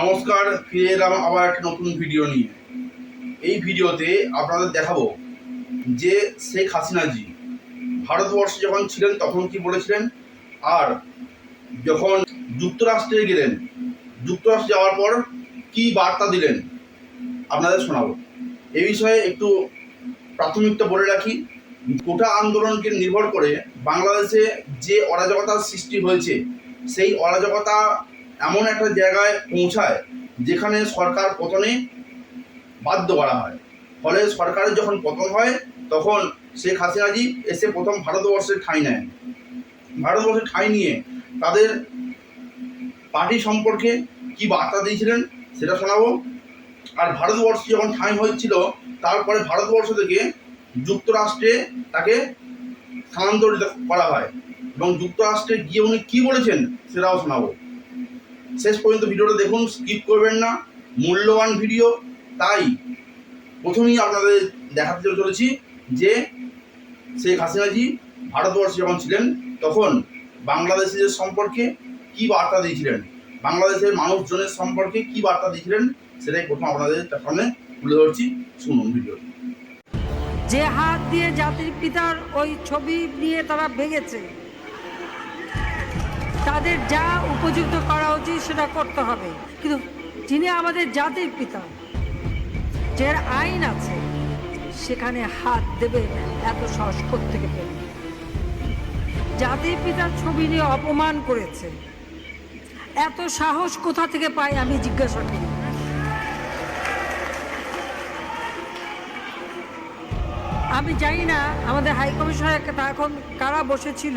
নমস্কার, ফিরে এলাম আবার একটা নতুন ভিডিও নিয়ে। এই ভিডিওতে আপনাদের দেখাবো যে শেখ হাসিনাজি ভারতবর্ষে যখন ছিলেন তখন কি বলেছিলেন? আর যখন যুক্তরাষ্ট্রে গেলেন, যুক্তরাষ্ট্রে যাওয়ার পর কি বার্তা দিলেন? আপনাদের শোনাবো। এ বিষয়ে একটু প্রাথমিকটা বলে রাখি, গোটা আন্দোলনকে নির্ভর করে বাংলাদেশে যে অরাজকতার সৃষ্টি হয়েছে, সেই অরাজকতা এমন একটা জায়গায় পৌঁছায় যেখানে সরকার পতনে বাধ্য করা হয়। ফলে সরকারের যখন পতন হয়, তখন শেখ হাসিনাজি এসে প্রথম ভারতবর্ষের ঠাঁই নেয় ভারতবর্ষের ঠাঁই নিয়ে তাদের পার্টি সম্পর্কে কি বার্তা দিয়েছিলেন সেটা শোনাবো। আর ভারতবর্ষে যখন ঠাঁই হয়েছিল, তারপরে ভারতবর্ষ থেকে যুক্তরাষ্ট্রে তাকে স্থানান্তরিত করা হয় এবং যুক্তরাষ্ট্রে গিয়ে উনি কী বলেছেন সেটাও শোনাবো। শেষ পর্যন্ত ভিডিওটা দেখুন স্কিপ করবেন না, মূল্যবান ভিডিও তাই প্রথমেই আপনাদের দেখাতে চলেছি যে শেখ হাসিনাজি ভারতবর্ষে যখন ছিলেন, তখন বাংলাদেশের সম্পর্কে কি বার্তা দিয়েছিলেন, বাংলাদেশের মানুষজনের সম্পর্কে কি বার্তা দিয়েছিলেন, সেটাই প্রথম আপনাদের সামনে তুলে ধরছি। শুনুন ভিডিও যে হাত দিয়ে জাতির পিতার ওই ছবি নিয়ে তারা ভেঙেছে। তাদের যা উপযুক্ত করা উচিত সেটা করতে হবে। কিন্তু যিনি আমাদের জাতির পিতা যে আইন আছে, সেখানে হাত দেবে এত সাহস থেকে পেল? জাতির পিতার ছবি নিয়ে অপমান করেছে। এত সাহস কোথা থেকে পাই আমি জিজ্ঞাসা করি। আমি জানি না, আমাদের হাই কমিশনার এখন কারা বসেছিল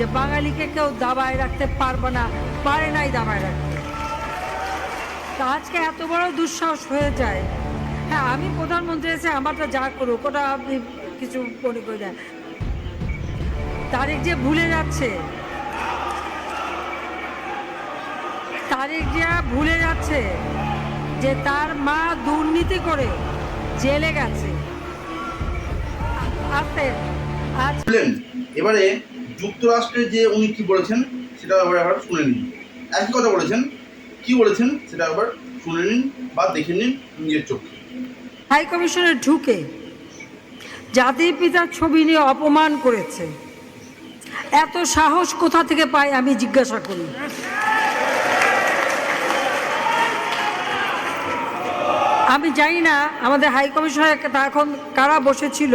যে বাঙালিকে কেউ দাবায় রাখতে পারবে না, পারে নাই দাবায় রাখতে। তা আজকে এত বড় দুঃসাহস হয়ে যায়। হ্যাঁ আমি প্রধানমন্ত্রী এসে আমারটা যা করুক, ওটা আপনি কিছু মনে করে দেন। তারিখ যে ভুলে যাচ্ছে। তারিখ যে ভুলে যাচ্ছে যে তার মা দুর্নীতি করে জেলে গেছে। আছে আজ এবারে যুক্তরাষ্ট্রে যে উনি কি বলেছেন, সেটা এবার আবার শুনে নিন। একই কথা বলেছেন, কি বলেছেন, সেটা আবার শুনে নিন বা দেখে নিন নিজের চোখে। হাই কমিশনে ঢুকে জাতির পিতার ছবি নিয়ে অপমান করেছে। এত সাহস কোথা থেকে পাই আমি জিজ্ঞাসা করি। আমি জানি না আমাদের হাই কমিশনার এখন কারা বসেছিল।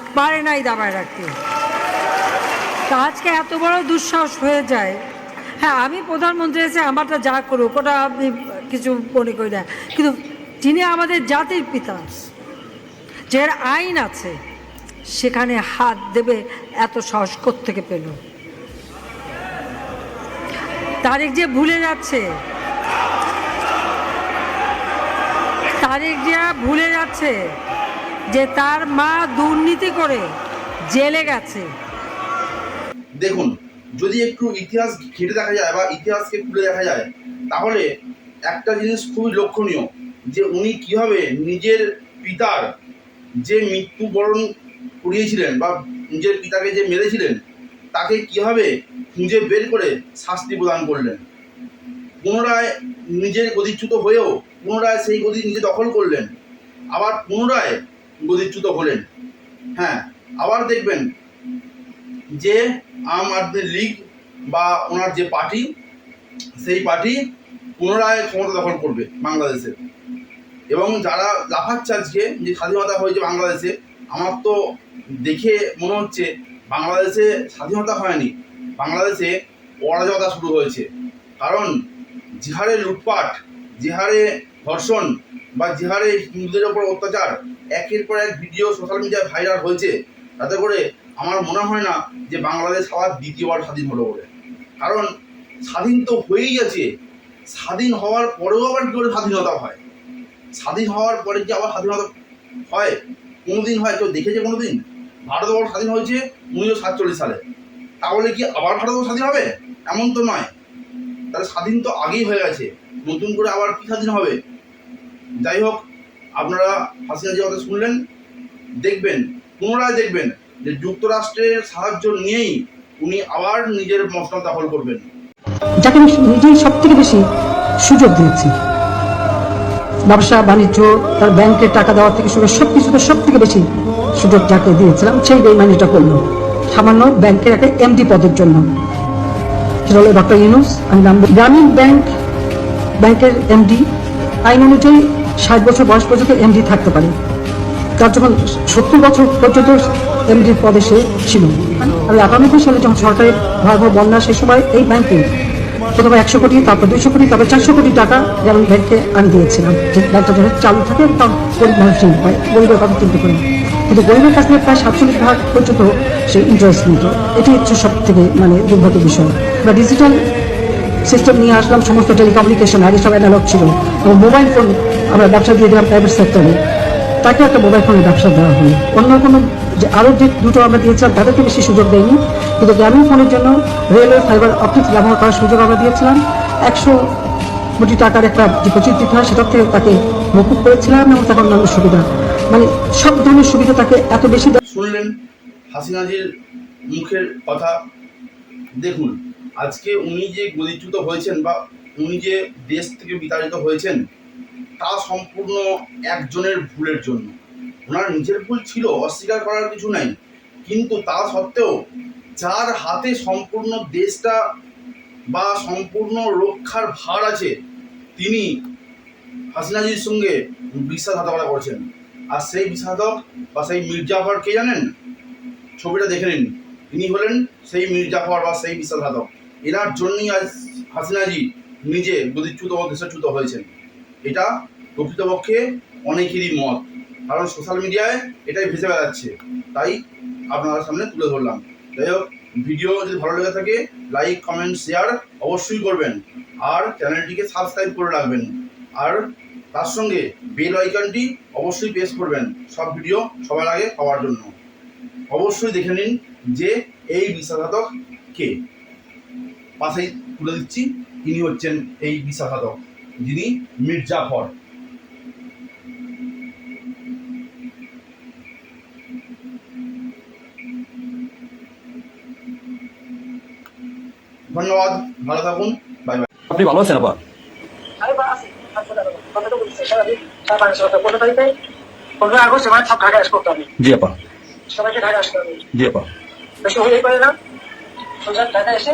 পারে নাই দাবায় রাখতে। তা আজকে এত বড় দুঃসাহস হয়ে যায়। হ্যাঁ আমি প্রধানমন্ত্রী এসে আমারটা যা করুক, ওটা আপনি কিছু মনে করি না। কিন্তু যিনি আমাদের জাতির পিতা যে আইন আছে, সেখানে হাত দেবে এত সাহস থেকে পেল? তারেক যে ভুলে যাচ্ছে, তারেক যে ভুলে যাচ্ছে যে তার মা দুর্নীতি করে জেলে গেছে। দেখুন, যদি একটু ইতিহাস ঘেটে দেখা যায় বা ইতিহাসকে খুলে দেখা যায়, তাহলে একটা জিনিস খুবই লক্ষণীয়, যে উনি কীভাবে নিজের পিতার যে মৃত্যুবরণ করিয়েছিলেন বা নিজের পিতাকে যে মেরেছিলেন, তাকে কীভাবে খুঁজে বের করে শাস্তি প্রদান করলেন। পুনরায় নিজের গদিচ্যুত হয়েও পুনরায় সেই গদি নিজে দখল করলেন। আবার পুনরায় গদিচ্যুত হলেন। হ্যাঁ আবার দেখবেন যে আম আদমি লীগ বা ওনার যে পার্টি, সেই পার্টি পুনরায় ক্ষমতা দখল করবে বাংলাদেশে। এবং যারা লাফাচ্ছে আজকে যে স্বাধীনতা হয়েছে বাংলাদেশে, আমার তো দেখে মনে হচ্ছে বাংলাদেশে স্বাধীনতা হয়নি। বাংলাদেশে অরাজকতা শুরু হয়েছে। কারণ যে হারে লুটপাট যে হারে ধর্ষণ বা যে হারে হিন্দুদের ওপর অত্যাচার একের পর এক ভিডিও সোশ্যাল মিডিয়ায় ভাইরাল হয়েছে, তাতে করে আমার মনে হয় না যে বাংলাদেশ আবার দ্বিতীয়বার স্বাধীন হলো বলে। কারণ স্বাধীন তো হয়েই গেছে স্বাধীন হওয়ার পরেও আবার কি করে স্বাধীনতা হয়? স্বাধীন হওয়ার পরে কি আবার স্বাধীনতা হয়? কোনোদিন হয়, কেউ দেখেছে কোনোদিন? ভারতবর্ষ স্বাধীন হয়েছে উনিশশো সাতচল্লিশ সালে। তাহলে কি আবার ভারতবর্ষ স্বাধীন হবে? এমন তো নয়। তাহলে স্বাধীন তো আগেই হয়ে গেছে, নতুন করে আবার কি স্বাধীন হবে? যাই হোক আপনারা হাসিনা যে কথা শুনলেন, দেখবেন, পুনরায় দেখবেন যে যুক্তরাষ্ট্রের সাহায্য নিয়েই উনি আবার নিজের মসনদ দখল করবেন। যাকে আমি নিজেই সব থেকে বেশি সুযোগ দিয়েছি। ব্যবসা, বাণিজ্য, তার ব্যাংকের টাকা দেওয়া থেকে শুরু সব কিছুতে সব থেকে বেশি সুযোগ যাকে দিয়েছিলাম, সেই বেইমানিটা করল। সামান্য ব্যাংকের একটা এমডি পদের জন্য। সেটা হলো ডক্টর ইউনুস, আমি নাম গ্রামীণ ব্যাংক, ব্যাংকের এমডি আইন অনুযায়ী ষাট বছর বয়স পর্যন্ত এমডি থাকতে পারে। তার যখন সত্তর বছর পর্যন্ত এমডির পদে সে ছিল। আর একানব্বই সালে যখন সরকারের ভয়াবহ বন্যা সেই সময় এই ব্যাংকে প্রথমে একশো কোটি, তারপর দুইশো কোটি, তারপর চারশো কোটি টাকা যেমন ব্যাংকে আমি দিয়েছিলাম। যে ব্যাংকটা যখন চালু থাকে তখন গরিব মানুষ ঋণ পায়, গরিবের কথা চিন্তা করে। কিন্তু গরিবের কাছ থেকে প্রায় সাতচল্লিশ ভাগ পর্যন্ত সে ইন্টারেস্ট নিত। এটি হচ্ছে সব থেকে মানে দুর্ভাগ্যের বিষয়। বা ডিজিটাল সিস্টেম নিয়ে আসলাম, সমস্ত টেলিকমিউনিকেশন আগে সব অ্যানালগ ছিল। এবং মোবাইল ফোন আমরা ব্যবসা দিয়ে দিলাম প্রাইভেট সেক্টরে তাকে একটা মোবাইল ফোনের ব্যবসা দেওয়া হলো। অন্য কোনো যে আরও যে দুটো আমরা দিয়েছিলাম, তাদেরকে বেশি সুযোগ দেয়নি কিন্তু গ্রামীণ ফোনের জন্য রেলওয়ে ফাইবার অপটিক্স ব্যবহার করার সুযোগ আমরা দিয়েছিলাম। একশো কোটি টাকার একটা যে প্রচুর দিতে হয়, সেটার থেকে তাকে মকুব করেছিলাম এবং তাকে অন্যান্য সুবিধা। মানে সব ধরনের সুবিধা তাকে এত বেশি শুনলেন হাসিনাজির মুখের কথা। দেখুন আজকে উনি যে গদিচ্যুত হয়েছেন বা উনি যে দেশ থেকে বিতাড়িত হয়েছেন, তা সম্পূর্ণ একজনের ভুলের জন্য। ওনার নিজের ভুল ছিল, অস্বীকার করার কিছু নাই। কিন্তু তা সত্ত্বেও যার হাতে সম্পূর্ণ দেশটা বা সম্পূর্ণ রক্ষার ভার আছে, তিনি হাসিনাজির সঙ্গে বিশ্বাসঘাতকতা করেছেন। আর সেই বিশ্বাসঘাতক বা সেই মির্জাফর কে জানেন? ছবিটা দেখে নিন। ইনি হলেন সেই মির্জাফর বা সেই বিশ্বাসঘাতক। এনার জন্যই আজ হাসিনাজি নিজে গদিচ্যুত ও দেশচ্যুত হয়েছেন। এটা প্রকৃতপক্ষে অনেকেরই মত। কারণ সোশ্যাল মিডিয়ায় এটাই ভেসে বেড়াচ্ছে। তাই আপনাদের সামনে তুলে ধরলাম। যাই হোক ভিডিও যদি ভালো লেগে থাকে লাইক কমেন্ট শেয়ার অবশ্যই করবেন। আর চ্যানেলটিকে সাবস্ক্রাইব করে রাখবেন। আর তার সঙ্গে বেল আইকনটি অবশ্যই প্রেস করবেন। সব ভিডিও সবার আগে পাওয়ার জন্য। অবশ্যই দেখে নিন যে এই বিশ্বাসঘাতক কে। পাশেই তুলে দিচ্ছি। তিনি হচ্ছেন এই বিশ্বাসঘাতক যিনি মির্জাফর। ধন্যবাদ ভালো থাকুন বাই বাই। আপনি ভালো আছেন হবে জি আপা। সবাইকে ঢাকা আসতে হবে। জি আপা। বেশি হয়েই পারে না। সোজা ঢাকা এসে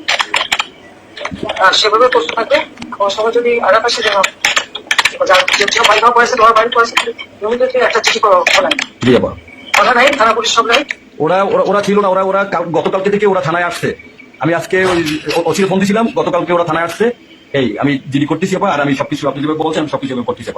সেভাবে প্রশ্ন থাকবে আমার সঙ্গে যদি একটা সেটা যার যে যে বাড়ি ভাড়া পয়সা তোমার বাড়ি পয়সা জমিদেরকে একটা চিঠি করা কথা নাই থানা পুলিশ সব নাই? ওরা ওরা ছিল না ওরা ওরা গতকালকে থেকে ওরা থানায় আসছে। আমি আজকে ওই অচিরে ফোন দিয়েছিলাম গতকালকে ওরা থানায় আসছে। এই আমি জিডি করতেছি আর আমি সবকিছু আপনি যেভাবে বলছেন আমি সবকিছু আমি করতেছি